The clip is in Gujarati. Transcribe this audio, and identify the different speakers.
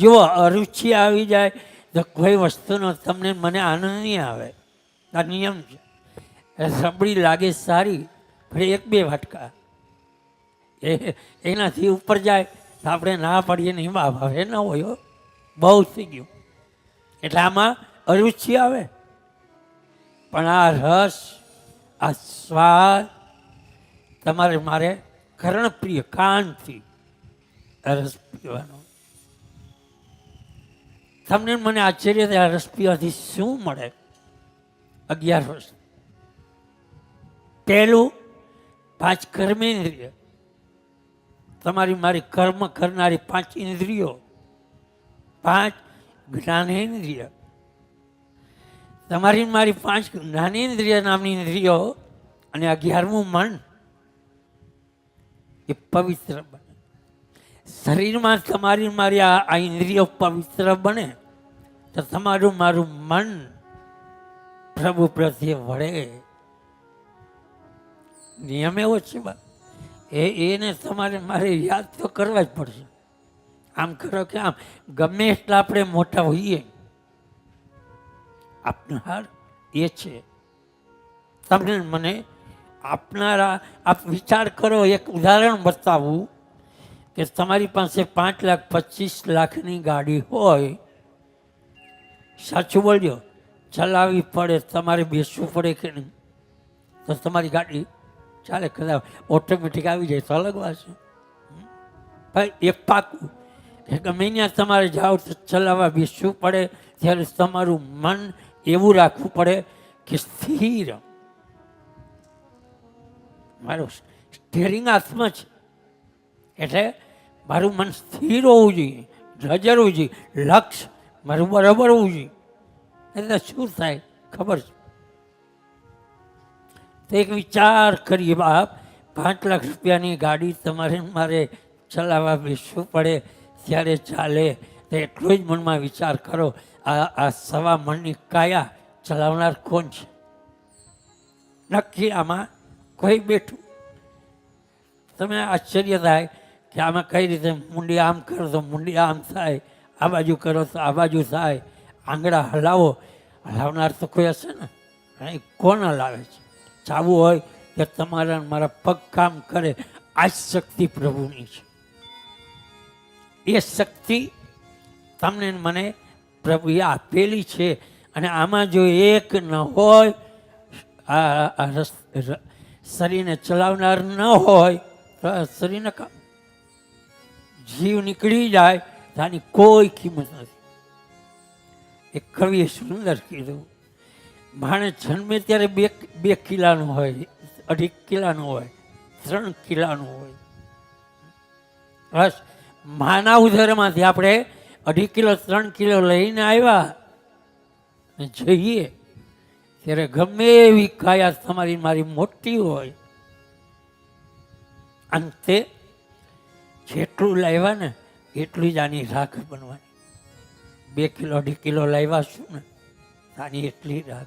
Speaker 1: જો અરુચિ આવી જાય, તો કોઈ વસ્તુનો તમને મને આનંદ નહીં આવે. આ નિયમ છે. એ રબડી લાગે સારી, પણ એક બે વાટકા. એ, એનાથી ઉપર જાય, તો આપણે ના પડીએ નહીં બાપ હવે ન હોય બહુ થઈ ગયું. એટલે આમાં અરુચિ આવે. પણ આ રસ, આ સ્વાદ, તમારે મારે કર્ણપ્રિય, કાનથી રસ પીવાનો. તમને મને આશ્ચર્ય થાય, આ શું મળે? અગિયાર વર્ષ. પહેલું, પાંચ કર્મેન્દ્રિય તમારી મારી કર્મ કરનારી પાંચ ઇન્દ્રિયો. પાંચ જ્ઞાનેન્દ્રિય તમારી મારી પાંચ જ્ઞાનેન્દ્રિય નામની ઇન્દ્રિયો અને અગિયારમું મન. એ પવિત્ર બને શરીરમાં તમારી મારી આ ઇન્દ્રિયો પવિત્ર બને, તો તમારું મારું મન પ્રભુ પ્રત્યે વળે. નિયમ એવો છે બા. એ એને તમારે મારે યાદ તો કરવા જ પડશે. આમ કરો કે આમ, ગમે એટલા આપણે મોટા હોઈએ આપનાર એ છે. તમને મને આપનારા, આપ વિચાર કરો, એક ઉદાહરણ બતાવું. કે તમારી પાસે પાંચ લાખ, પચીસ લાખની ગાડી હોય, સાચું બોલજો ચલાવવી પડે, તમારે બેસવું પડે કે નહીં? તો તમારી ગાડી ચાલે કદાચ ઓટોમેટિક આવી જાય તો અલગ વાત છે. ભાઈ એક પાકું. કે ગમે ત્યાં તમારે જાઓ તો ચલાવવા બેસવું પડે, ત્યારે તમારું મન એવું રાખવું પડે કે સ્થિર. મારું સ્ટેરિંગ હાથમાં છે. એટલે મારું મન સ્થિર હોવું જોઈએ નજરવું જોઈએ લક્ષ્ય મારું બરાબર હોવું જોઈએ. એટલે શું થાય? ખબર છે? તો એક વિચાર કરીએ બાપ, પાંચ લાખ રૂપિયાની ગાડી તમારે મારે ચલાવવા બેસવું પડે, ત્યારે ચાલે. તો એટલો જ મનમાં વિચાર કરો, આ આ સવા મનની કાયા ચલાવનાર કોણ છે? નક્કી આમાં કોઈ બેઠું. તમે આશ્ચર્ય થાય કે આમાં કઈ રીતે મુંડી આમ કરો તો મુંડી આમ થાય, આ બાજુ કરો તો આ બાજુ થાય. આંગળા હલાવો. હલાવનાર તો કોઈ હશે ને? અહીં કોણ હલાવે છે? ચાવું હોય કે તમારા મારા પગ કામ કરે, આ શક્તિ પ્રભુની છે. એ શક્તિ તમને મને પ્રભુએ આપેલી છે અને આમાં જો એક ન હોય, આ શરીરને ચલાવનાર ન હોય, તો શરીરને કામ જીવ નીકળી જાય તો કોઈ કિંમત નથી. એ કવિએ સુંદર કીધું માણસ જન્મે ત્યારે બે બે કિલાનું હોય, અઢી કિલાનું હોય, ત્રણ કિલ્લાનું હોય. બસ, માના ઉધરમાંથી આપણે અઢી કિલો, ત્રણ કિલો લઈને આવ્યા જઈએ. ત્યારે ગમે એવી કાયા તમારી, મારી મોટી હોય. અંતે જેટલું લાવ્યા ને, એટલી જ આની રાખ બનવાની. બે કિલો અઢી કિલો લાવ્યા છું ને, આની એટલી રાખ.